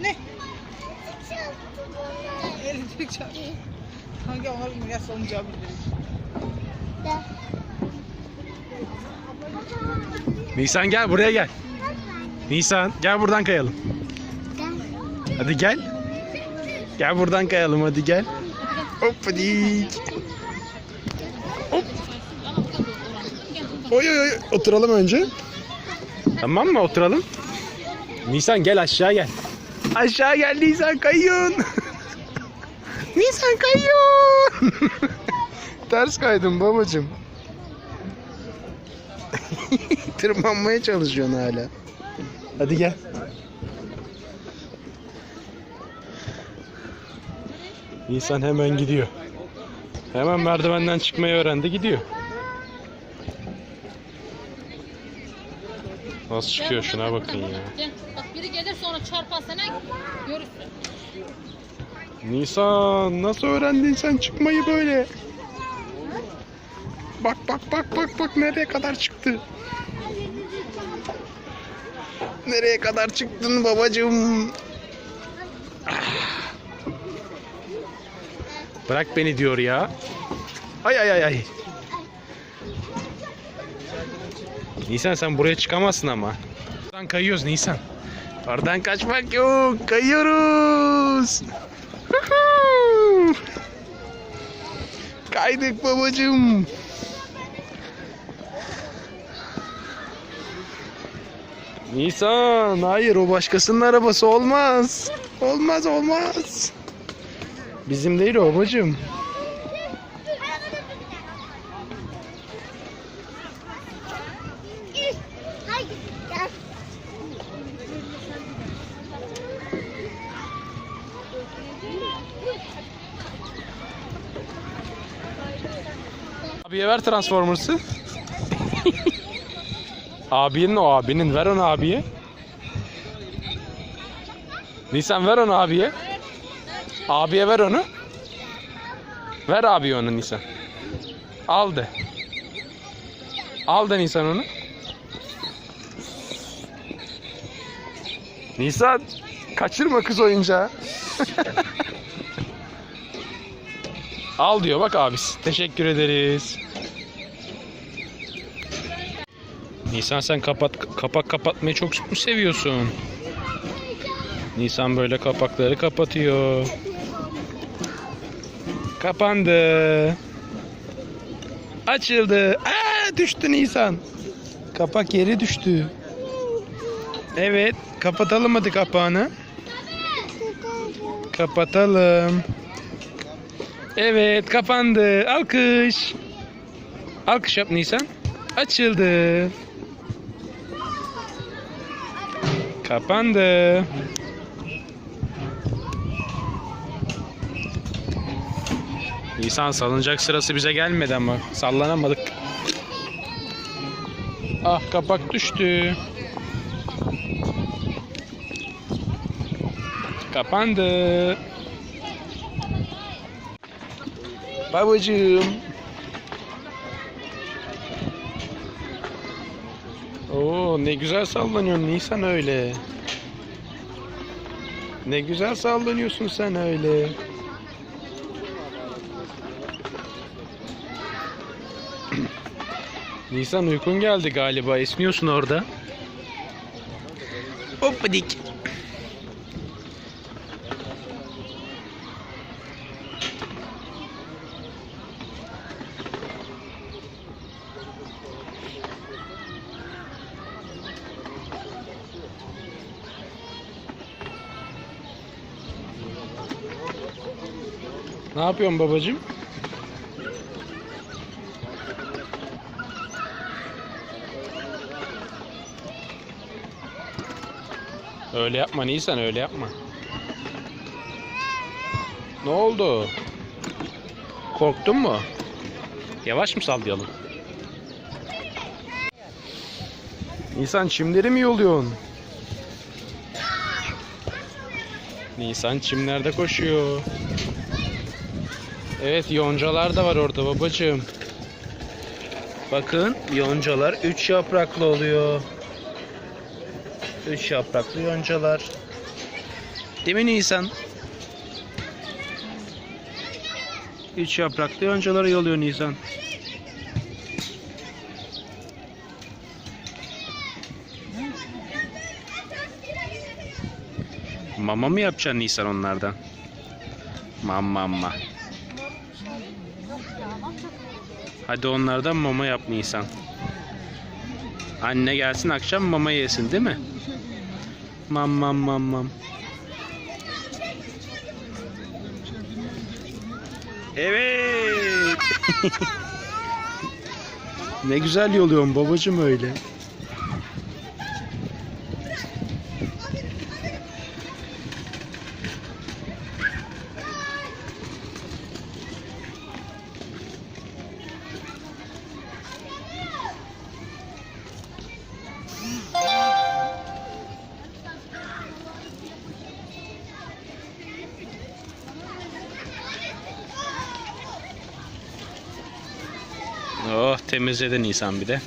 Ne? Elektrik çarptı. Hangi bilmiyorum. Ya sonucu bilmiyorum. Nisan gel buraya gel. Nisan gel buradan kayalım. Hadi gel. Gel buradan kayalım hadi gel. Hop hadi. Hop. Oy oy oy. Oturalım önce. Tamam mı oturalım? Nisan gel aşağı gel. Aşağı gel Nisan kayıyorsun. Nisan kayıyorsun. Ters kaydın babacım. Tırmanmaya çalışıyorsun hala. Hadi gel. Nisan hemen gidiyor. Hemen merdivenden çıkmayı öğrendi gidiyor. Nasıl çıkıyor şuna bakın ya. Gel. Bak biri gelir sonra çarpar sana görürsün. Nisan nasıl öğrendin sen çıkmayı böyle? Bak bak bak bak bak nereye kadar çıktı? Nereye kadar çıktın babacığım? Ah. Bırak beni diyor ya. Ay ay ay ay. Nisan sen buraya çıkamazsın ama. Buradan kayıyoruz Nisan. Oradan kaçmak yok. Kayıyoruz. Kaydık babacığım. Nisan, hayır o başkasının arabası olmaz. Olmaz olmaz. Bizim değil o. Gel. Abiye ver Transformers'ı. abinin o abinin ver onu abiye. Nisan ver onu abiye. Abiye ver onu. Ver abi onu Nisan. Al de. Al de Nisan onu. Nisan kaçırma kız oyuncağı. Al diyor bak abisi. Teşekkür ederiz. Nisan sen kapat kapak kapatmayı çok mu seviyorsun? Nisan böyle kapakları kapatıyor. Kapandı. Açıldı. Aa, düştü Nisan. Kapak yere düştü. Evet, kapatalım hadi kapağını. Kapatalım. Evet kapandı. Alkış. Alkış yap Nisan. Açıldı. Kapandı. Nisan salınacak sırası bize gelmedi ama sallanamadık. Ah kapak düştü. Kapandı. Babacığım. Oo ne güzel sallanıyorsun Nisan öyle. Ne güzel sallanıyorsun sen öyle. Nisan uykun geldi galiba. Esniyorsun orada. Hoppadik. Ne yapıyorsun babacığım? Öyle yapma Nisan öyle yapma. Ne oldu? Korktun mu? Yavaş mı sallayalım? Nisan çimleri mi yoluyorsun? Nisan çimlerde koşuyor. Evet yoncalar da var orada babacığım. Bakın yoncalar 3 yapraklı oluyor. 3 yapraklı yoncalar. Değil mi Nisan? 3 yapraklı yoncaları yoluyor Nisan. Mama mı yapacaksın Nisan onlardan? Mama mama. Hadi onlardan mama yap Nisan. Anne gelsin akşam mama yesin değil mi? Mam mam mam mam. Evet. ne güzel yoluyorsun babacım öyle. Oh temizledin Nisan bir de.